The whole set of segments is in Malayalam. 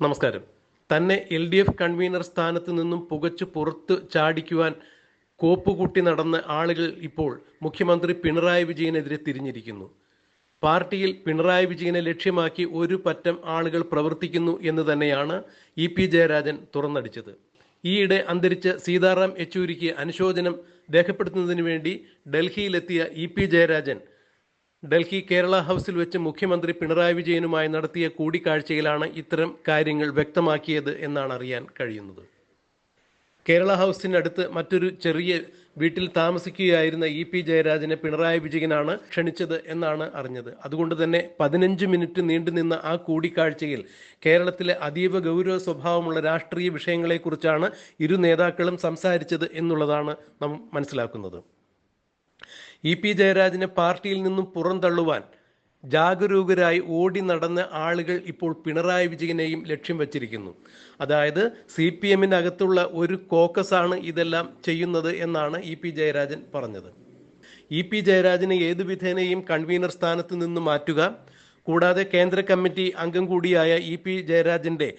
നമസ്കാരം. തന്നെ എൽ ഡി എഫ് കൺവീനർ സ്ഥാനത്ത് നിന്നും പുകച്ചു പുറത്ത് ചാടിക്കുവാൻ കോപ്പുകൂട്ടി നടന്ന ആളുകൾ ഇപ്പോൾ മുഖ്യമന്ത്രി പിണറായി വിജയനെതിരെ തിരിഞ്ഞിരിക്കുന്നു. പാർട്ടിയിൽ പിണറായി വിജയനെ ലക്ഷ്യമാക്കി ഒരു പറ്റം ആളുകൾ പ്രവർത്തിക്കുന്നു എന്ന് തന്നെയാണ് ഇ പി ജയരാജൻ തുറന്നടിച്ചത്. ഈയിടെ അന്തരിച്ച സീതാറാം യെച്ചൂരിക്ക് അനുശോചനം രേഖപ്പെടുത്തുന്നതിന് വേണ്ടി ഡൽഹിയിലെത്തിയ ഇ പി ജയരാജൻ ഡൽഹി കേരള ഹൗസിൽ വെച്ച് മുഖ്യമന്ത്രി പിണറായി വിജയനുമായി നടത്തിയ കൂടിക്കാഴ്ചയിലാണ് ഇത്തരം കാര്യങ്ങൾ വ്യക്തമാക്കിയത് എന്നാണ് അറിയാൻ കഴിയുന്നത്. കേരള ഹൗസിനടുത്ത് മറ്റൊരു ചെറിയ വീട്ടിൽ താമസിക്കുകയായിരുന്ന ഇ പി ജയരാജനെ പിണറായി വിജയനാണ് ക്ഷണിച്ചത് എന്നാണ് അറിഞ്ഞത്. അതുകൊണ്ട് തന്നെ പതിനഞ്ച് മിനിറ്റ് നീണ്ടുനിന്ന ആ കൂടിക്കാഴ്ചയിൽ കേരളത്തിലെ അതീവ ഗൗരവ സ്വഭാവമുള്ള രാഷ്ട്രീയ വിഷയങ്ങളെക്കുറിച്ചാണ് ഇരു നേതാക്കളും സംസാരിച്ചത് എന്നുള്ളതാണ് നാം മനസ്സിലാക്കുന്നത്. ഇ പി ജയരാജനെ പാർട്ടിയിൽ നിന്നും പുറന്തള്ളുവാൻ ജാഗരൂകരായി ഓടി നടന്ന ആളുകൾ ഇപ്പോൾ പിണറായി വിജയനെയും ലക്ഷ്യം വച്ചിരിക്കുന്നു. അതായത് സി പി എമ്മിനകത്തുള്ള ഒരു കോക്കസാണ് ഇതെല്ലാം ചെയ്യുന്നത് എന്നാണ് ഇ പി ജയരാജൻ പറഞ്ഞത്. ഇ പി ജയരാജനെ ഏതു വിധേനയും കൺവീനർ സ്ഥാനത്ത് നിന്ന് മാറ്റുക. കൂടാതെ കേന്ദ്ര കമ്മിറ്റി അംഗം കൂടിയായ ഇ പി ജയരാജന്റെ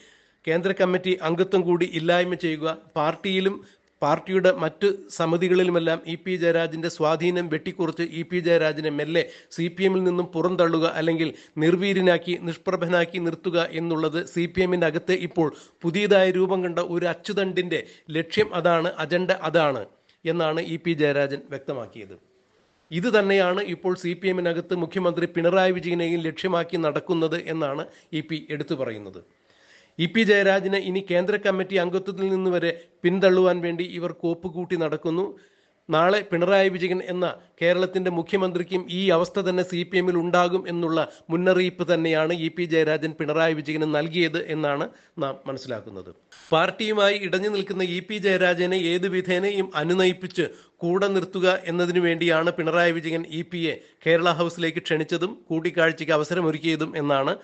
കേന്ദ്ര കമ്മിറ്റി അംഗത്വം കൂടി ഇല്ലായ്മ ചെയ്യുക പാർട്ടിയിലും പാർട്ടിയുടെ മറ്റ് സമിതികളിലുമെല്ലാം ഇ പി ജയരാജിന്റെ സ്വാധീനം വെട്ടിക്കുറച്ച് ഇ പി ജയരാജിനെ മെല്ലെ സി പി എമ്മിൽ നിന്നും പുറന്തള്ളുക അല്ലെങ്കിൽ നിർവീര്യനാക്കി നിഷ്പ്രഭനാക്കി നിർത്തുക എന്നുള്ളത് സി പി എമ്മിനകത്ത് ഇപ്പോൾ പുതിയതായ രൂപം കണ്ട ഒരു അച്ചുതണ്ടിന്റെ ലക്ഷ്യം അതാണ് അജണ്ട അതാണ് എന്നാണ് ഇ പി ജയരാജൻ വ്യക്തമാക്കിയത്. ഇത് തന്നെയാണ് ഇപ്പോൾ സി പി എമ്മിനകത്ത് മുഖ്യമന്ത്രി പിണറായി വിജയനെയും ലക്ഷ്യമാക്കി നടക്കുന്നത് എന്നാണ് ഇ പി എടുത്തു പറയുന്നത്. ഇ പി ജയരാജിനെ ഇനി കേന്ദ്ര കമ്മിറ്റി അംഗത്വത്തിൽ നിന്ന് വരെ പിന്തള്ളുവാൻ വേണ്ടി ഇവർ കോപ്പുകൂട്ടി നടക്കുന്നു. നാളെ പിണറായി വിജയൻ എന്ന കേരളത്തിന്റെ മുഖ്യമന്ത്രിക്കും ഈ അവസ്ഥ തന്നെ സി പി എമ്മിൽ ഉണ്ടാകും എന്നുള്ള മുന്നറിയിപ്പ് തന്നെയാണ് ഇ പി ജയരാജൻ പിണറായി വിജയന് നൽകിയത് എന്നാണ് നാം മനസ്സിലാക്കുന്നത്. പാർട്ടിയുമായി ഇടഞ്ഞു നിൽക്കുന്ന ഇ പി ജയരാജനെ ഏത് വിധേനയും അനുനയിപ്പിച്ച് കൂടെ നിർത്തുക എന്നതിനു വേണ്ടിയാണ് പിണറായി വിജയൻ ഇ കേരള ഹൗസിലേക്ക് ക്ഷണിച്ചതും കൂടിക്കാഴ്ചയ്ക്ക് അവസരമൊരുക്കിയതും എന്നാണ്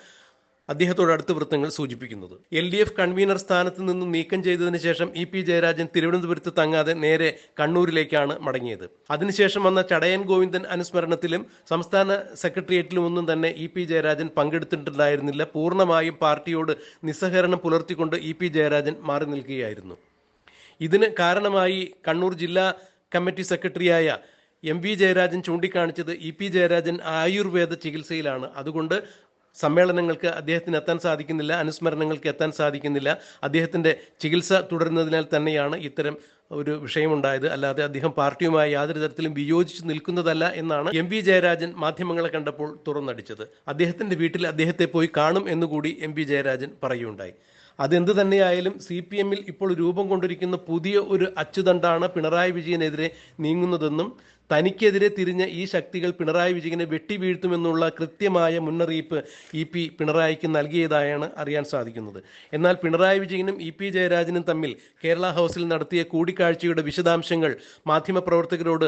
അദ്ദേഹത്തോട് അടുത്ത വൃത്തങ്ങൾ സൂചിപ്പിക്കുന്നത്. എൽ ഡി എഫ് കൺവീനർ സ്ഥാനത്ത് നിന്നും നീക്കം ചെയ്തതിനു ശേഷം ഇ പി ജയരാജൻ തിരുവനന്തപുരത്ത് തങ്ങാതെ നേരെ കണ്ണൂരിലേക്കാണ് മടങ്ങിയത്. അതിനുശേഷം വന്ന ചടയൻ ഗോവിന്ദൻ അനുസ്മരണത്തിലും സംസ്ഥാന സെക്രട്ടേറിയറ്റിലും ഒന്നും തന്നെ ഇ പി ജയരാജൻ പങ്കെടുത്തിട്ടുണ്ടായിരുന്നില്ല. പൂർണമായും പാർട്ടിയോട് നിസ്സഹകരണം പുലർത്തിക്കൊണ്ട് ഇ പി ജയരാജൻ മാറി നിൽക്കുകയായിരുന്നു. ഇതിന് കാരണമായി കണ്ണൂർ ജില്ലാ കമ്മിറ്റി സെക്രട്ടറിയായ എം വി ജയരാജൻ ചൂണ്ടിക്കാണിച്ചത് ഇ പി ജയരാജൻ ആയുർവേദ ചികിത്സയിലാണ്. അതുകൊണ്ട് സമ്മേളനങ്ങൾക്ക് അദ്ദേഹത്തിന് എത്താൻ സാധിക്കുന്നില്ല അനുസ്മരണങ്ങൾക്ക് എത്താൻ സാധിക്കുന്നില്ല. അദ്ദേഹത്തിന്റെ ചികിത്സ തുടരുന്നതിനാൽ തന്നെയാണ് ഇത്തരം ഒരു വിഷയമുണ്ടായത്. അല്ലാതെ അദ്ദേഹം പാർട്ടിയുമായി യാതൊരു തരത്തിലും വിയോജിച്ച് നിൽക്കുന്നതല്ല എന്നാണ് എം വി ജയരാജൻ മാധ്യമങ്ങളെ കണ്ടപ്പോൾ തുറന്നടിച്ചത്. അദ്ദേഹത്തിന്റെ വീട്ടിൽ അദ്ദേഹത്തെ പോയി കാണും എന്നുകൂടി എം വി ജയരാജൻ പറയുകയുണ്ടായി. അതെന്ത് തന്നെയായാലും സി പി എമ്മിൽ ഇപ്പോൾ രൂപം കൊണ്ടിരിക്കുന്ന പുതിയ ഒരു അച്ചുതണ്ടാണ് പിണറായി വിജയനെതിരെ നീങ്ങുന്നതെന്നും തനിക്കെതിരെ തിരിഞ്ഞ ഈ ശക്തികൾ പിണറായി വിജയനെ വെട്ടി വെട്ടിവീഴ്ത്തുമെന്നുള്ള കൃത്യമായ മുന്നറിയിപ്പ് ഇ പി പിണറായിക്ക് നൽകിയതായാണ് അറിയാൻ സാധിക്കുന്നത്. എന്നാൽ പിണറായി വിജയനും ഇ പി ജയരാജനും തമ്മിൽ കേരള ഹൗസിൽ നടത്തിയ കൂടിക്കാഴ്ചയുടെ വിശദാംശങ്ങൾ മാധ്യമപ്രവർത്തകരോട്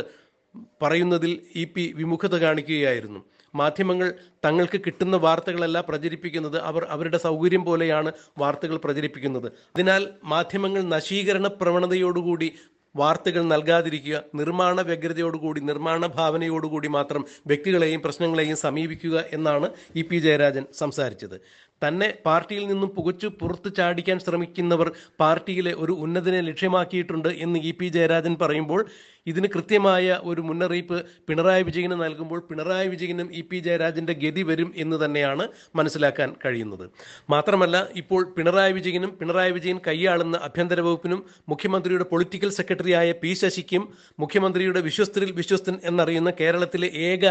പറയുന്നതിൽ ഇ പി വിമുഖത കാണിക്കുകയായിരുന്നു. മാധ്യമങ്ങൾ തങ്ങൾക്ക് കിട്ടുന്ന വാർത്തകളല്ല പ്രചരിപ്പിക്കുന്നത്. അവർ അവരുടെ സൗകര്യം പോലെയാണ് വാർത്തകൾ പ്രചരിപ്പിക്കുന്നത്. അതിനാൽ മാധ്യമങ്ങൾ നശീകരണ പ്രവണതയോടുകൂടി വാർത്തകൾ നൽകാതിരിക്കുക നിർമ്മാണ വ്യഗ്രതയോടുകൂടി നിർമ്മാണ ഭാവനയോടുകൂടി മാത്രം വ്യക്തികളെയും പ്രശ്നങ്ങളെയും സമീപിക്കുക എന്നാണ് ഇ പി ജയരാജൻ സംസാരിച്ചത്. തന്നെ പാർട്ടിയിൽ നിന്നും പുകച്ചു പുറത്തു ചാടിക്കാൻ ശ്രമിക്കുന്നവർ പാർട്ടിയിലെ ഒരു ഉന്നതനെ ലക്ഷ്യമാക്കിയിട്ടുണ്ട് എന്ന് ഇ പി ജയരാജൻ പറയുമ്പോൾ ഇതിന് കൃത്യമായ ഒരു മുന്നറിയിപ്പ് പിണറായി വിജയന് നൽകുമ്പോൾ പിണറായി വിജയനും ഇ പി ജയരാജന്റെ ഗതി വരും എന്ന് തന്നെയാണ് മനസ്സിലാക്കാൻ കഴിയുന്നത്. മാത്രമല്ല ഇപ്പോൾ പിണറായി വിജയനും പിണറായി വിജയൻ കൈയാളുന്ന ആഭ്യന്തര വകുപ്പിനും മുഖ്യമന്ത്രിയുടെ പൊളിറ്റിക്കൽ സെക്രട്ടറിയായ പി ശശിക്കും മുഖ്യമന്ത്രിയുടെ വിശ്വസ്തരിൽ വിശ്വസ്തൻ എന്നറിയുന്ന കേരളത്തിലെ ഏക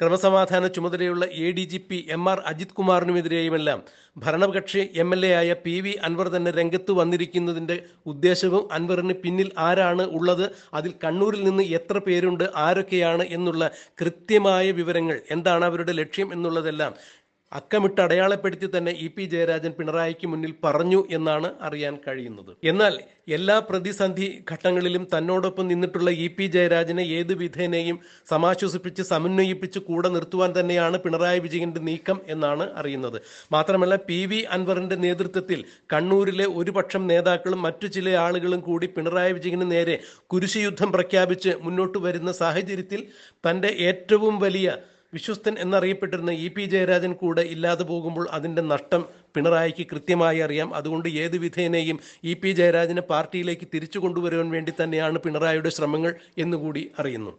ക്രമസമാധാന ചുമതലയുള്ള A D G P M R Ajith കുമാറിനുമെതിരെയുമെല്ലാം ഭരണകക്ഷി എം എൽ എ ആയ പി വി അൻവർ തന്നെ രംഗത്ത് വന്നിരിക്കുന്നതിന്റെ ഉദ്ദേശവും അൻവറിന് പിന്നിൽ ആരാണ് ഉള്ളത് അതിൽ കണ്ണൂരിൽ നിന്ന് എത്ര പേരുണ്ട് ആരൊക്കെയാണ് എന്നുള്ള കൃത്യമായ വിവരങ്ങൾ എന്താണ് അവരുടെ ലക്ഷ്യം എന്നുള്ളതെല്ലാം അക്കമിട്ട് അടയാളപ്പെടുത്തി തന്നെ ഇ പി ജയരാജൻ പിണറായിക്ക് മുന്നിൽ പറഞ്ഞു എന്നാണ് അറിയാൻ കഴിയുന്നത്. എന്നാൽ എല്ലാ പ്രതിസന്ധി ഘട്ടങ്ങളിലും തന്നോടൊപ്പം നിന്നിട്ടുള്ള ഇ പി ജയരാജനെ ഏത് വിധേനയും സമാശ്വസിപ്പിച്ച് സമന്വയിപ്പിച്ച് കൂടെ നിർത്തുവാൻ തന്നെയാണ് പിണറായി വിജയന്റെ നീക്കം എന്നാണ് അറിയുന്നത്. മാത്രമല്ല പി വി അൻവറിന്റെ നേതൃത്വത്തിൽ കണ്ണൂരിലെ ഒരുപക്ഷം നേതാക്കളും മറ്റു ചില ആളുകളും കൂടി പിണറായി വിജയന് നേരെ കുരിശുയുദ്ധം പ്രഖ്യാപിച്ച് മുന്നോട്ട് വരുന്ന സാഹചര്യത്തിൽ തന്റെ ഏറ്റവും വലിയ വിശ്വസ്തൻ എന്നറിയപ്പെട്ടിരുന്ന ഇ പി ജയരാജൻ കൂടെ ഇല്ലാതെ പോകുമ്പോൾ അതിന്റെ നഷ്ടം പിണറായിക്ക് കൃത്യമായി അറിയാം. അതുകൊണ്ട് ഏത് വിധേനയും ഇ പി ജയരാജനെ പാർട്ടിയിലേക്ക് തിരിച്ചു കൊണ്ടുവരുവാൻ വേണ്ടി തന്നെയാണ് പിണറായിയുടെ ശ്രമങ്ങൾ എന്നുകൂടി അറിയുന്നു.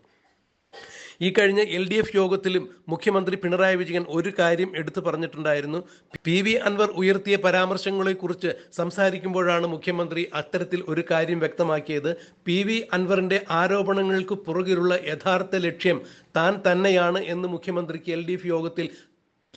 ഈ കഴിഞ്ഞ എൽ ഡി എഫ് യോഗത്തിലും മുഖ്യമന്ത്രി പിണറായി വിജയൻ ഒരു കാര്യം എടുത്തു പറഞ്ഞിട്ടുണ്ടായിരുന്നു. പി വി അൻവർ ഉയർത്തിയ പരാമർശങ്ങളെക്കുറിച്ച് സംസാരിക്കുമ്പോഴാണ് മുഖ്യമന്ത്രി അത്തരത്തിൽ ഒരു കാര്യം വ്യക്തമാക്കിയത്. പി വി അൻവറിന്റെ ആരോപണങ്ങൾക്ക് പുറകിലുള്ള യഥാർത്ഥ ലക്ഷ്യം താൻ തന്നെയാണ് എന്ന് മുഖ്യമന്ത്രിക്ക് എൽ ഡി എഫ് യോഗത്തിൽ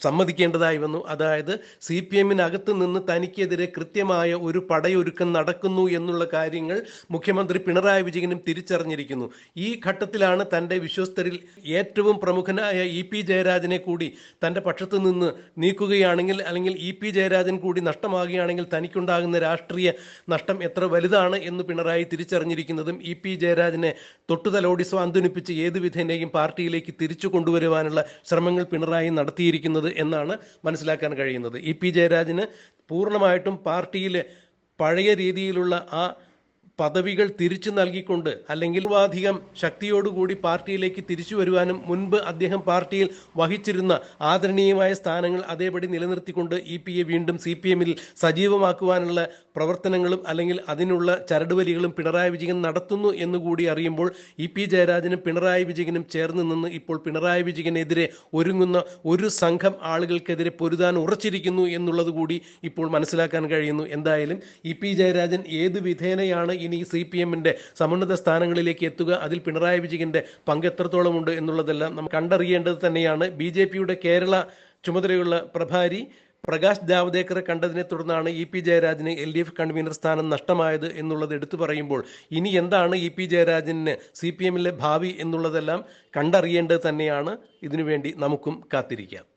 സമ്മതിക്കേണ്ടതായി വന്നു. അതായത് സി പി എമ്മിനകത്ത് നിന്ന് തനിക്കെതിരെ കൃത്യമായ ഒരു പടയൊരുക്കം നടക്കുന്നു എന്നുള്ള കാര്യങ്ങൾ മുഖ്യമന്ത്രി പിണറായി വിജയനും തിരിച്ചറിഞ്ഞിരിക്കുന്നു. ഈ ഘട്ടത്തിലാണ് തന്റെ വിശ്വസ്തരിൽ ഏറ്റവും പ്രമുഖനായ ഇ പി ജയരാജനെ കൂടി തന്റെ പക്ഷത്ത് നിന്ന് നീക്കുകയാണെങ്കിൽ അല്ലെങ്കിൽ ഇ പി ജയരാജൻ കൂടി നഷ്ടമാകുകയാണെങ്കിൽ തനിക്കുണ്ടാകുന്ന രാഷ്ട്രീയ നഷ്ടം എത്ര വലുതാണ് എന്ന് പിണറായി തിരിച്ചറിഞ്ഞിരിക്കുന്നതും ഇ പി ജയരാജനെ തൊട്ടുതലോടി സ്വാന്തനിപ്പിച്ച് ഏതുവിധേനയും പാർട്ടിയിലേക്ക് തിരിച്ചു കൊണ്ടുവരുവാനുള്ള ശ്രമങ്ങൾ പിണറായി നടത്തിയിരിക്കുന്നത് എന്നാണ് മനസ്സിലാക്കാൻ കഴിയുന്നത്. ഇ പി ജയരാജന് പൂർണമായിട്ടും പാർട്ടിയിലെ പഴയ രീതിയിലുള്ള ആ പദവികൾ തിരിച്ചു നൽകിക്കൊണ്ട് അല്ലെങ്കിൽ അധികം ശക്തിയോടുകൂടി പാർട്ടിയിലേക്ക് തിരിച്ചു വരുവാനും മുൻപ് അദ്ദേഹം പാർട്ടിയിൽ വഹിച്ചിരുന്ന ആദരണീയമായ സ്ഥാനങ്ങൾ അതേപടി നിലനിർത്തിക്കൊണ്ട് ഇ പി എ വീണ്ടും സി പി എമ്മിൽ സജീവമാക്കുവാനുള്ള പ്രവർത്തനങ്ങളും അല്ലെങ്കിൽ അതിനുള്ള ചരടുവലികളും പിണറായി വിജയൻ നടത്തുന്നു എന്നുകൂടി അറിയുമ്പോൾ ഇ പി ജയരാജനും പിണറായി വിജയനും ചേർന്ന് നിന്ന് ഇപ്പോൾ പിണറായി വിജയനെതിരെ ഒരുങ്ങുന്ന ഒരു സംഘം ആളുകൾക്കെതിരെ പൊരുതാൻ ഉറച്ചിരിക്കുന്നു എന്നുള്ളത് കൂടി ഇപ്പോൾ മനസ്സിലാക്കാൻ കഴിയുന്നു. എന്തായാലും ഇ പി ജയരാജൻ ഏത് വിധേനയാണ് ഇനി സി പി എമ്മിന്റെ സമുന്നത സ്ഥാനങ്ങളിലേക്ക് എത്തുക അതിൽ പിണറായി വിജയന്റെ പങ്ക് എത്രത്തോളം ഉണ്ട് എന്നുള്ളതെല്ലാം നമ്മൾ കണ്ടറിയേണ്ടത് തന്നെയാണ്. ബി ജെ പിയുടെ കേരള ചുമതലയുള്ള പ്രഭാരി പ്രകാശ് ജാവ്ദേക്കറെ കണ്ടതിനെ തുടർന്നാണ് ഇ പി ജയരാജന് എൽ ഡി എഫ് കൺവീനർ സ്ഥാനം നഷ്ടമായത് എന്നുള്ളത് എടുത്തു പറയുമ്പോൾ ഇനി എന്താണ് ഇ പി ജയരാജന് സി പി എമ്മിലെ ഭാവി എന്നുള്ളതെല്ലാം കണ്ടറിയേണ്ടത് തന്നെയാണ്. ഇതിനുവേണ്ടി നമുക്കും കാത്തിരിക്കാം.